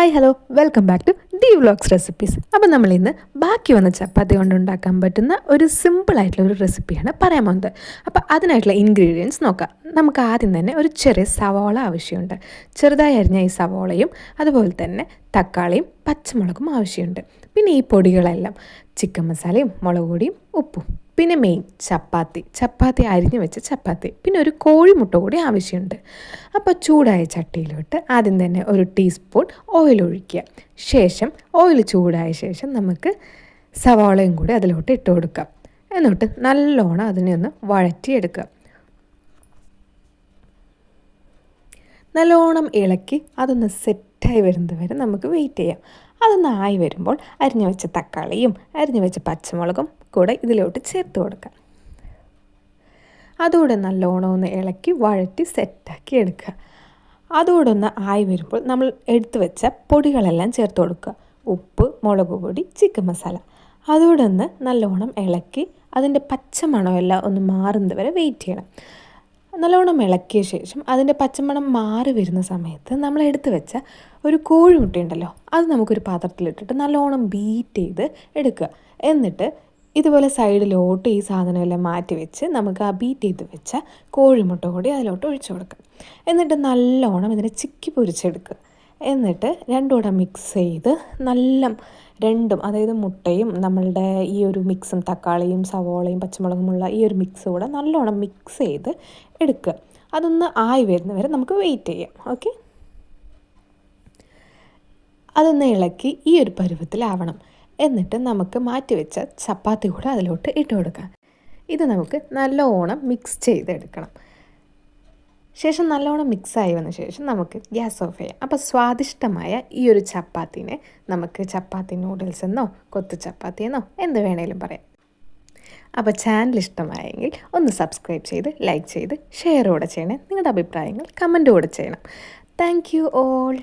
Hi hello welcome back to the vlogs recipes അപ്പോൾ നമ്മൾ ഇന്ന് ബാക്കി വന്ന ചപ്പാത്തി കൊണ്ട് ഉണ്ടാക്കാൻ പറ്റുന്ന ഒരു സിമ്പിളായിട്ടുള്ള ഒരു റെസിപ്പിയാണ് പറയാൻ പോകുന്നത്. അപ്പോൾ അതിനായിട്ടുള്ള ഇൻഗ്രീഡിയൻസ് നോക്കാം. നമുക്ക് ആദ്യം തന്നെ ഒരു ചെറിയ സവോള ആവശ്യമുണ്ട്. ചെറുതായി അരിഞ്ഞ ഈ സവോളയും അതുപോലെ തന്നെ തക്കാളിയും പച്ചമുളകും ആവശ്യമുണ്ട്. പിന്നെ ഈ പൊടികളെല്ലാം ചിക്കൻ മസാലയും മുളക് പൊടിയും ഉപ്പും. പിന്നെ മെയിൻ ചപ്പാത്തി. ചപ്പാത്തി അരിഞ്ഞു വെച്ച ചപ്പാത്തി. പിന്നെ ഒരു കോഴിമുട്ട കൂടി ആവശ്യമുണ്ട്. അപ്പോൾ ചൂടായ ചട്ടിയിലോട്ട് ആദ്യം തന്നെ ഒരു ടീസ്പൂൺ ഓയിൽ ഒഴിക്കുക. ശേഷം ഓയിൽ ചൂടായ ശേഷം നമുക്ക് സവാളയും കൂടി അതിലോട്ട് ഇട്ട് കൊടുക്കാം. എന്നിട്ട് നല്ലോണം അതിനെ ഒന്ന് വഴറ്റിയെടുക്കുക. നല്ലോണം ഇളക്കി അതൊന്ന് സെറ്റായി വരുന്നത് വരെ നമുക്ക് വെയിറ്റ് ചെയ്യാം. അതൊന്ന് ആയി വരുമ്പോൾ അരിഞ്ഞു വെച്ച തക്കാളിയും അരിഞ്ഞു വെച്ച പച്ചമുളകും കൂടെ ഇതിലോട്ട് ചേർത്ത് കൊടുക്കുക. അതുകൂടെ നല്ലോണം ഒന്ന് ഇളക്കി വഴറ്റി സെറ്റാക്കി എടുക്കുക. അതുകൂടെ ഒന്ന് ആയി വരുമ്പോൾ നമ്മൾ എടുത്തു വെച്ച പൊടികളെല്ലാം ചേർത്ത് കൊടുക്കുക. ഉപ്പ് മുളക് പൊടി ചിക്കൻ മസാല. അതുകൂടെ ഒന്ന് നല്ലോണം ഇളക്കി അതിന്റെ പച്ചമണമെല്ലാം ഒന്ന് മാറുന്നത് വരെ വെയിറ്റ് ചെയ്യണം. നല്ലോണം ഇളക്കിയ ശേഷം അതിന്റെ പച്ചമണം മാറി വരുന്ന സമയത്ത് നമ്മൾ എടുത്തു വെച്ച ഒരു കോഴിമുട്ടയുണ്ടല്ലോ അത് നമുക്കൊരു പാത്രത്തിലിട്ടിട്ട് നല്ലോണം ബീറ്റ് ചെയ്ത് എടുക്കുക. എന്നിട്ട് ഇതുപോലെ സൈഡിലോട്ട് ഈ സാധനമെല്ലാം മാറ്റി വെച്ച് നമുക്ക് ആ ബീറ്റ് ചെയ്ത് വെച്ച കോഴിമുട്ട കൂടി അതിലോട്ട് ഒഴിച്ചു കൊടുക്കുക. എന്നിട്ട് നല്ലോണം ഇതിനെ ചിക്കി പൊരിച്ചെടുക്കുക. എന്നിട്ട് രണ്ടും കൂടെ മിക്സ് ചെയ്ത് നല്ല രണ്ടും അതായത് മുട്ടയും നമ്മളുടെ ഈ ഒരു മിക്സും തക്കാളിയും സവോളയും പച്ചമുളകുമുള്ള ഈ ഒരു മിക്സ് കൂടെ നല്ലോണം മിക്സ് ചെയ്ത് എടുക്കുക. അതൊന്ന് ആയി വരുന്നവരെ നമുക്ക് വെയിറ്റ് ചെയ്യാം ഓക്കെ അതൊന്ന് ഇളക്കി ഈ ഒരു പരുവത്തിലാവണം. എന്നിട്ട് നമുക്ക് മാറ്റി വെച്ച ചപ്പാത്തി കൂടെ അതിലോട്ട് ഇട്ട് കൊടുക്കാം. ഇത് നമുക്ക് നല്ലോണം മിക്സ് ചെയ്തെടുക്കണം. ശേഷം നല്ലോണം മിക്സായി വന്ന ശേഷം നമുക്ക് ഗ്യാസ് ഓഫ് ചെയ്യാം. അപ്പോൾ സ്വാദിഷ്ടമായ ഈ ഒരു ചപ്പാത്തിനെ നമുക്ക് ചപ്പാത്തി നൂഡിൽസ് എന്നോ കൊത്തു ചപ്പാത്തി എന്നോ എന്ത് വേണേലും പറയാം. അപ്പോൾ ചാനൽ ഇഷ്ടമായെങ്കിൽ ഒന്ന് സബ്സ്ക്രൈബ് ചെയ്ത് ലൈക്ക് ചെയ്ത് ഷെയറോടെ ചെയ്യണേ. നിങ്ങളുടെ അഭിപ്രായങ്ങൾ കമന്റോടെ ചെയ്യണം. Thank you all